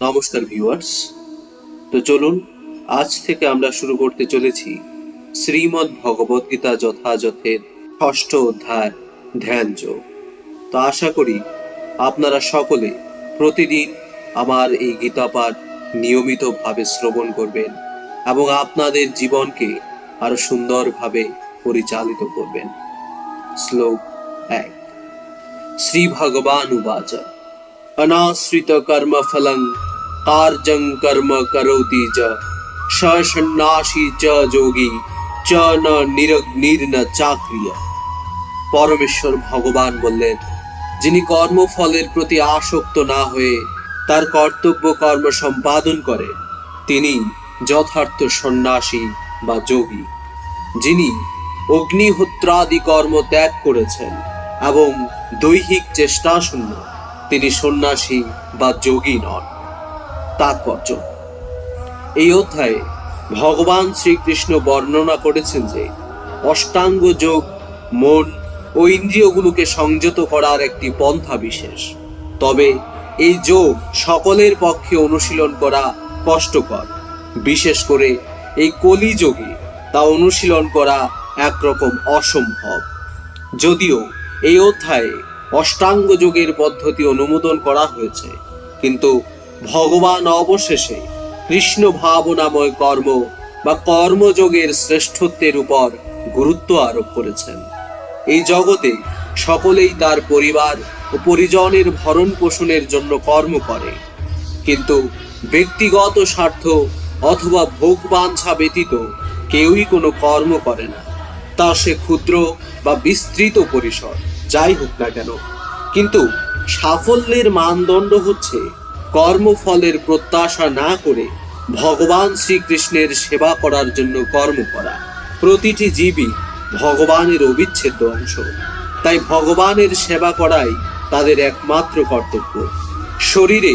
নমস্কার ভিউয়ার্স তো চলুন, আজ থেকে আমরা শুরু করতে চলেছি শ্রীমদ ভগবদ গীতা যথাযথের ষষ্ঠ অধ্যায় ধ্যান যোগ। তো আশা করি আপনারা সকলে প্রতিদিন আমার এই গীতা পাঠ নিয়মিতভাবে শ্রবণ করবেন এবং আপনাদের জীবনকে আরও সুন্দরভাবে পরিচালিত করবেন। শ্লোক এক। শ্রী ভগবান উবাচ অনাশ্রিত কর্মফলং কার্যং কর্ম করৌতি চ সন্ন্যাসী চ যোগী চ ন নিরগ্নির না চাকরিয়া পরমেশ্বর ভগবান বললেন, যিনি কর্মফলের প্রতি আসক্ত না হয়ে তার কর্তব্য কর্ম সম্পাদন করে, তিনি যথার্থ সন্ন্যাসী বা যোগী, যিনি অগ্নিহোত্রাদি কর্ম ত্যাগ করেছেন এবং দৈহিক চেষ্টা শূন্য, তিনি সন্ন্যাসী বা যোগী নন। তাৎপর্য। এই অধ্যায়ে ভগবান শ্রীকৃষ্ণ বর্ণনা করেছেন যে, অষ্টাঙ্গ যোগ, মন ও ইন্দ্রিয়গুলোকে সংযত করার একটি পন্থা বিশেষ। তবে এই যোগ সকলের পক্ষে অনুশীলন করা কষ্টকর। বিশেষ করে এই কলিযোগে তা অনুশীলন করা একরকম অসম্ভব। যদিও এই অধ্যায়ে অষ্টাঙ্গ যোগের পদ্ধতি অনুমোদন করা হয়েছে, কিন্তু ভগবান অবশেষে কৃষ্ণ ভাবনাময় কর্ম বা কর্মযোগের শ্রেষ্ঠত্বের উপর গুরুত্ব আরোপ করেছেন। এই জগতে সকলেই তার পরিবার ও পরিজনের ভরণ পোষণের জন্য কর্ম করে। কিন্তু ব্যক্তিগত স্বার্থ অথবা ভোগ বাঞ্ছা ব্যতীত কেউই কোনো কর্ম করে না। তা সে ক্ষুদ্র বা বিস্তৃত পরিসর, যাই হোক না কেন। কিন্তু সাফল্যের মানদণ্ড হচ্ছে কর্মফলের প্রত্যাশা না করে ভগবান শ্রীকৃষ্ণের সেবা করার জন্য কর্ম করা। প্রতিটি জীবই ভগবানের অবিচ্ছেদ্য অংশ। তাই ভগবানের সেবা করাই তাদের একমাত্র কর্তব্য। শরীরে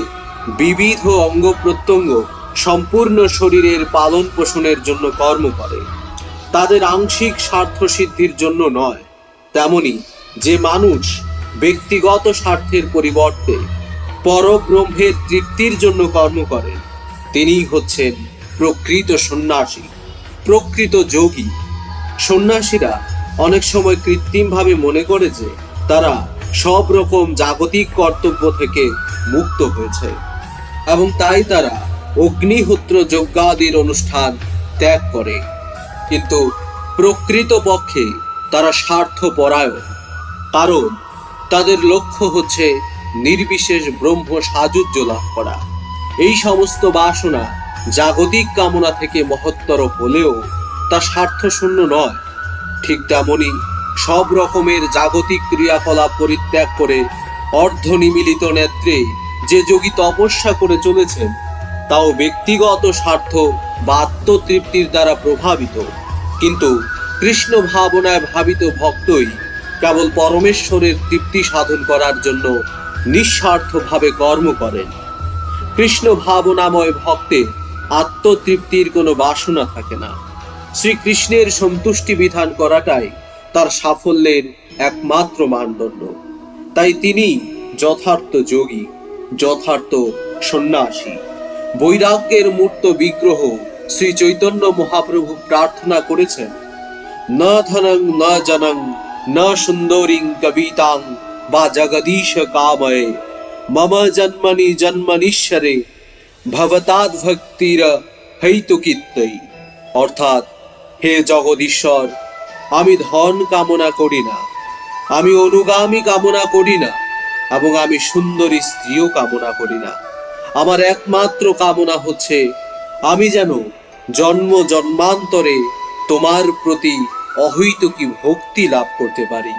বিবিধ অঙ্গ প্রত্যঙ্গ সম্পূর্ণ শরীরের পালন পোষণের জন্য কর্ম করে। তাদের আংশিক স্বার্থ সিদ্ধির জন্য নয়, তেমনি যে মানুষ ব্যক্তিগত স্বার্থের পরিবর্তে পরব্রহ্মের তৃপ্তির জন্য কর্ম করেন। তিনিই হচ্ছেন প্রকৃত সন্ন্যাসী, প্রকৃত যোগী। সন্ন্যাসীরা অনেক সময় কৃত্রিমভাবে মনে করে যে তারা সব রকম জাগতিক কর্তব্য থেকে মুক্ত হয়েছে এবং তাই তারা অগ্নিহোত্র যজ্ঞাদির অনুষ্ঠান ত্যাগ করে। কিন্তু প্রকৃত পক্ষে তারা স্বার্থপরায়ণ, কারণ তাদের লক্ষ্য হচ্ছে নির্বিশেষ ব্রহ্ম সাযুজ্য লাভ করা। এই সমস্ত বাসনা জাগতিক কামনা থেকে মহত্তর হলেও তা স্বার্থশূন্য নয়। ঠিক তেমনি সব রকমের জাগতিক ক্রিয়াকলাপ পরিত্যাগ করে অর্ধ অর্ধনিমিলিত নেত্রে যে যোগী তপস্যা করে চলেছেন, তাও ব্যক্তিগত স্বার্থ বা আত্মতৃপ্তির দ্বারা প্রভাবিত। কিন্তু কৃষ্ণ ভাবনায় ভাবিত ভক্তই কেবল পরমেশ্বরের তৃপ্তি সাধন করার জন্য নিঃস্বার্থভাবে কর্ম করেন। কৃষ্ণ ভাবনাময় ভক্তের আত্মতৃপ্তির কোনো বাসনা থাকে না। শ্রীকৃষ্ণের সন্তুষ্টি বিধান করাটাই তার সাফল্যের একমাত্র মানদণ্ড। তাই তিনি যথার্থ যোগী, যথার্থ সন্ন্যাসী। বৈরাগ্যের মূর্ত বিগ্রহ শ্রী চৈতন্য মহাপ্রভু প্রার্থনা করেছেন। ন ধনং, ন জনং, ন সুন্দরীং কবিতাং বা জগদীশ কাময়ে। মম জন্মনি জন্মনীশ্বরে ভবতাদ ভক্তির হৈতুকিত্তই অর্থাৎ, হে জগদীশ্বর, আমি ধন কামনা করি না, আমি অনুগামী কামনা করি না, এবং আমি সুন্দরী স্ত্রীও কামনা করি না। আমার একমাত্র কামনা হচ্ছে, আমি যেন জন্ম জন্মান্তরে তোমার প্রতি অহৈতুকী ভক্তি লাভ করতে পারি।